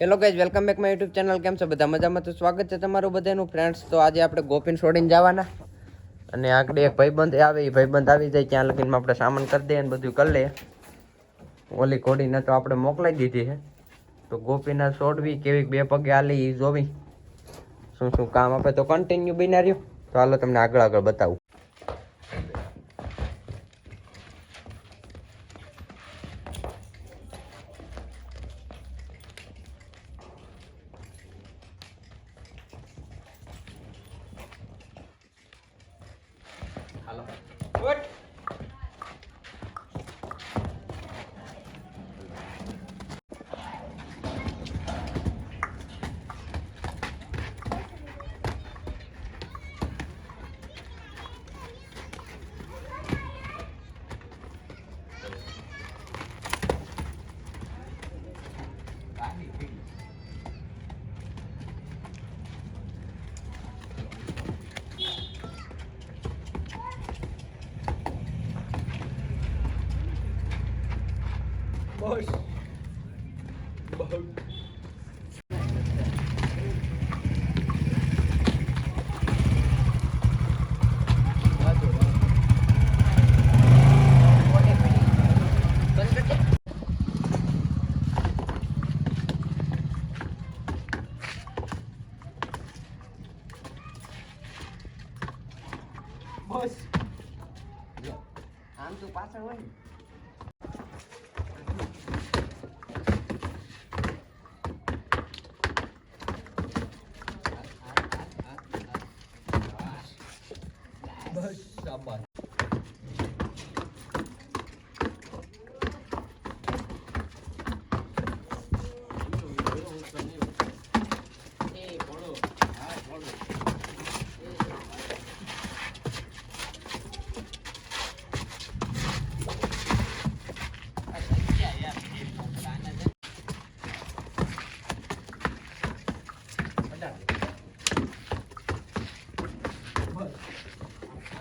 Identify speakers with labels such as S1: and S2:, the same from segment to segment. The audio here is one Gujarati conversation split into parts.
S1: Hello guys welcome back my YouTube channel કેમ છો બધા? મજામાં તો સ્વાગત છે તમારું બધાનું ફ્રેન્ડ્સ તો આજે આપણે ગોપીન છોડીને જવાના. અને આગળ એક ભાઈબંધ આવે, એ ભાઈબંધ આવી જાય, ત્યાં લગીનમાં આપણે સામાન કરી દઈએ અને બધું કરી લઈએ. ઓલી ઘોડીને તો આપણે મોકલાઈ દીધી છે. તો ગોપીના છોડવી કેવી બે પગે આલી એ જોવી. શું શું કામ આપે તો કન્ટિન્યુ બિના રહ્યો. તો હાલો તમને આગળ આગળ બતાવું હાલો આમ તો પાછળ હોય ને.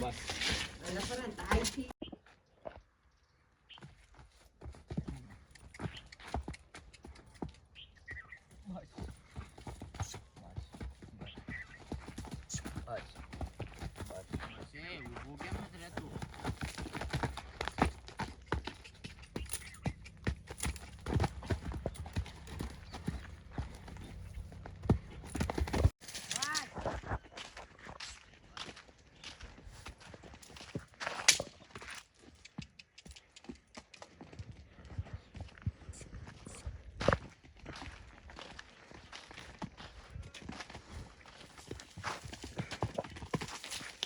S2: બસ Você, o Google é mais direto.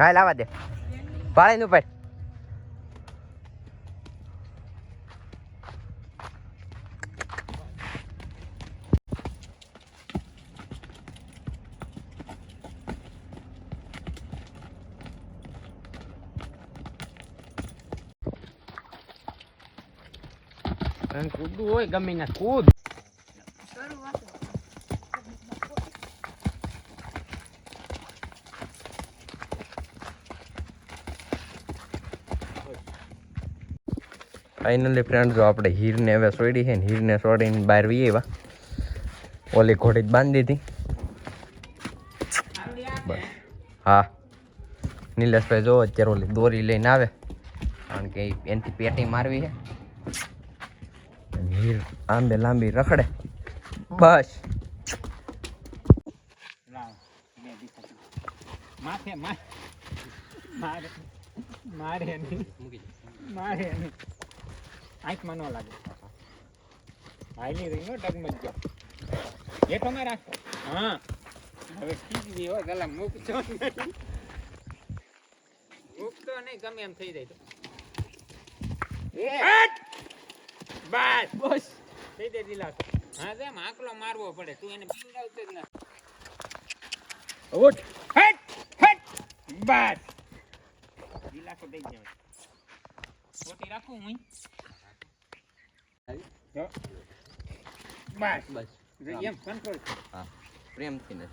S1: હા લાવા દે. પાળી નું પાડ કૂદવું હોય ગમે ના કૂદ. ફાઇનલી ફ્રેન્ડ જો આપણે હીરને હવે સોડી છે ને, હીરને સોડીને બહાર વી એવા. ઓલી ઘોડી બાંધી હતી બસ. હા. નિલેશભાઈ જો અત્યારે ઓલી દોરી લઈને આવે. કારણ કે એનથી પેટી મારવી છે. હીર આંબે લાંબી રખડે. બસ.
S2: માર, મારે મારે આંખમાં ન લાગે. હાલી રહી હો ડગમગ જો. હેઠો માં રાખો. હા. હવે ખીચડી હોય ગલા મૂકજો. મૂકતો નહીં ગમે એમ થઈ જાય તો! બસ બસ. થઈ દે દિલાસ. હા તેમ આકલો મારવો પડે તું એને પીવડાવતો જ ના. ઉઠ. હટ! હટ! બસ દિલાસો દઈ જાય રાખું હું બસ.
S1: બસ.
S2: એમ કંટ્રોલ
S1: હા. પ્રેમથી ને.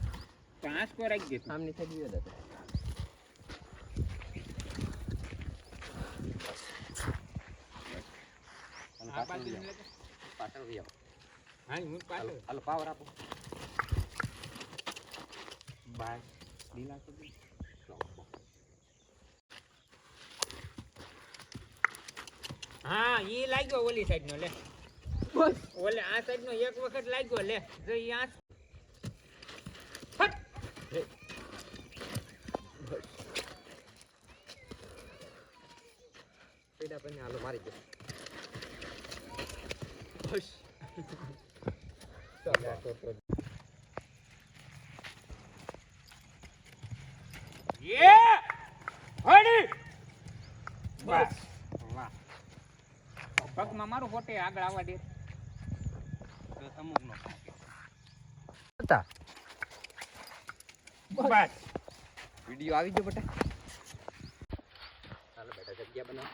S2: તો આંસકો આવી ગયો.
S1: આમની થઈ ગયો. પાછળ
S2: હા હું પાછળ.
S1: હાલો પાવર આપો.
S2: બાય હા એ લાગ્યો ઓલી સાઈડ નો લે. ઓલે આ સાઈડ નો એક વખત લાગ્યો, લે જો આ!
S1: પેડા પછી હાલો મારી દે બસ
S2: Yeah! વાહ પગમાં મારું ખોટે આગળ આવવા દે
S1: અમુકનો હતા.
S2: બસ.
S1: વિડિયો આવી ગયો બેટા. ચાલો બેટા જગ્યા બનાવો.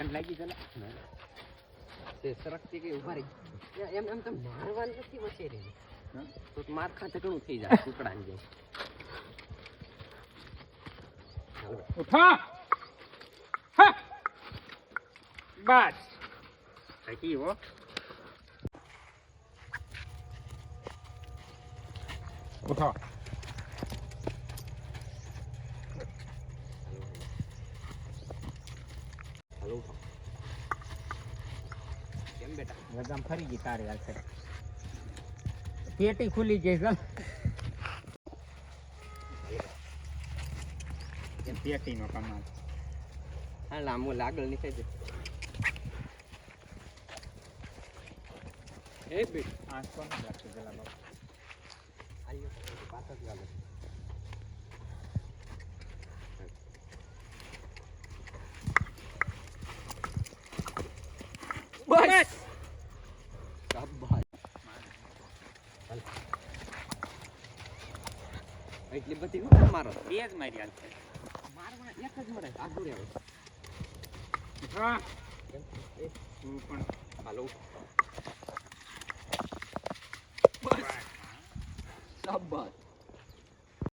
S2: એમ લાગી ગયેલા
S1: તે સરકતી કઈ ઊભા રહી? એમ એમ તો મારવાનું નથી વચ્ચે રહી. તો માર ખાતે ઘણું થઈ જાય કુકડા ને જાય
S2: ઉઠા. હા. બસ. થકી હો ઉઠો
S1: કેમ બેટા
S2: લગામ ફરી ગઈ તારે હાલ છે પેટી ખુલી ગઈ ચાલ પેટી નો કમાલ
S1: હા લાંબુ લાગલ નીકળી જાય એ બેટ
S2: આ કોણ રાખશે પેલા બાપા
S1: ચાલો
S2: બસ
S1: એટલી બધી હું. મારો
S2: બે જ મારી હાલ
S1: મારવાના એક જ મરે આગળ આવે
S2: હા. તું પણ
S1: હાલો. શાબાશ